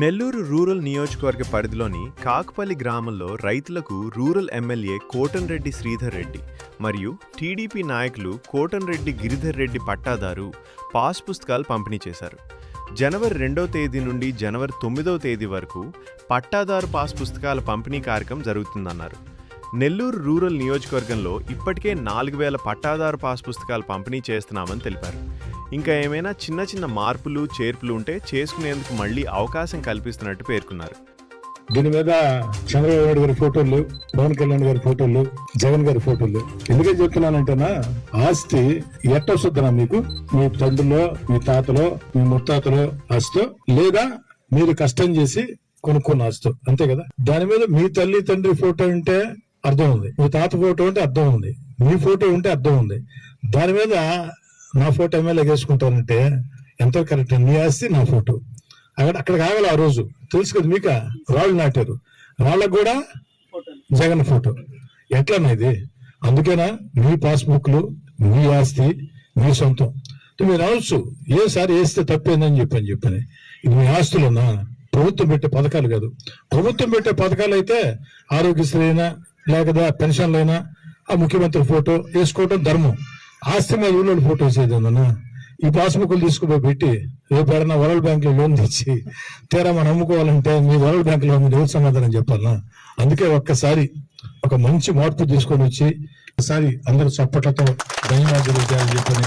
Nellore rural నియోజకవర్గ పరిధిలోని కాకపల్లి గ్రామంలో రైతులకు రూరల్ ఎమ్మెల్యే కోటన్రెడ్డి శ్రీధర్ రెడ్డి మరియు టీడీపీ నాయకులు కోటన్రెడ్డి గిరిధర్ రెడ్డి పట్టాదారు పాస్ పుస్తకాలు పంపిణీ చేశారు. జనవరి రెండో తేదీ నుండి జనవరి తొమ్మిదవ తేదీ వరకు పట్టాదారు పాస్ పుస్తకాల పంపిణీ కార్యక్రమం జరుగుతుందన్నారు. నెల్లూరు రూరల్ నియోజకవర్గంలో ఇప్పటికే నాలుగు వేల పట్టాదారు పాస్ పుస్తకాలు పంపిణీ చేస్తున్నామని తెలిపారు. ఇంకా ఏమైనా చిన్న చిన్న మార్పులు చేర్పులు ఉంటే చేసుకునేందుకు మళ్ళీ అవకాశం కల్పిస్తున్నట్టు పేర్కొన్నారు. దీని మీద చంద్రబాబు నాయుడు గారి ఫోటోలు పవన్ కళ్యాణ్ గారి ఫోటోలు జగన్ గారి ఫోటోలు. ఎందుకే చెప్తున్నానంటేనా ఆస్తి ఎట్ట వస్తుందా మీకు? మీ తండ్రిలో మీ తాతలో మీ ముత్తాతలో ఆస్తో లేదా మీరు కష్టం చేసి కొనుక్కున్న ఆస్తో అంతే కదా? దాని మీద మీ తల్లి తండ్రి ఫోటో ఉంటే అర్థం ఉంది. మీ తాత ఫోటో ఉంటే అర్థం ఉంది. మీ ఫోటో ఉంటే అర్థం ఉంది. దాని మీద నా ఫోటో ఎమ్మెల్యే వేసుకుంటానంటే ఎంతో కరెక్ట్ నీ ఆస్తి నా ఫోటో. అక్కడ అక్కడ కాగల ఆ రోజు. తెలుసు కదా మీకు? రాళ్ళు నాటారు. రాళ్ళకు కూడా జగన్ ఫోటో. ఎట్లన్నా ఇది? అందుకేనా మీ పాస్బుక్లు మీ ఆస్తి మీ సొంతం. అంటే మీరు అనొచ్చు ఏసారి వేస్తే తప్పేందని చెప్పని చెప్పని. ఇది మీ ఆస్తులున్నా ప్రభుత్వం పెట్టే పథకాలు కాదు. ప్రభుత్వం పెట్టే పథకాలు అయితే ఆరోగ్యశ్రీ అయినా లేకదా పెన్షన్లైనా ఆ ముఖ్యమంత్రి ఫోటో వేసుకోవటం ధర్మం. ఆస్తి మీద ఊళ్ళో ఫోటో వేసేది ఈ పాస్బుక్లు తీసుకుపోయి పెట్టి రేపు ఎవరైనా వరల్డ్ బ్యాంక్లో లోన్ తెచ్చి తీరా మనం అమ్ముకోవాలంటే మీ వరల్డ్ బ్యాంక్లో మీరు ఎవరు సమాధానం చెప్పాలన్నా? అందుకే ఒక్కసారి ఒక మంచి మార్పు తీసుకొని వచ్చి ఒకసారి అందరూ చప్పట్లతో ధన్యవాదాలు చెప్పని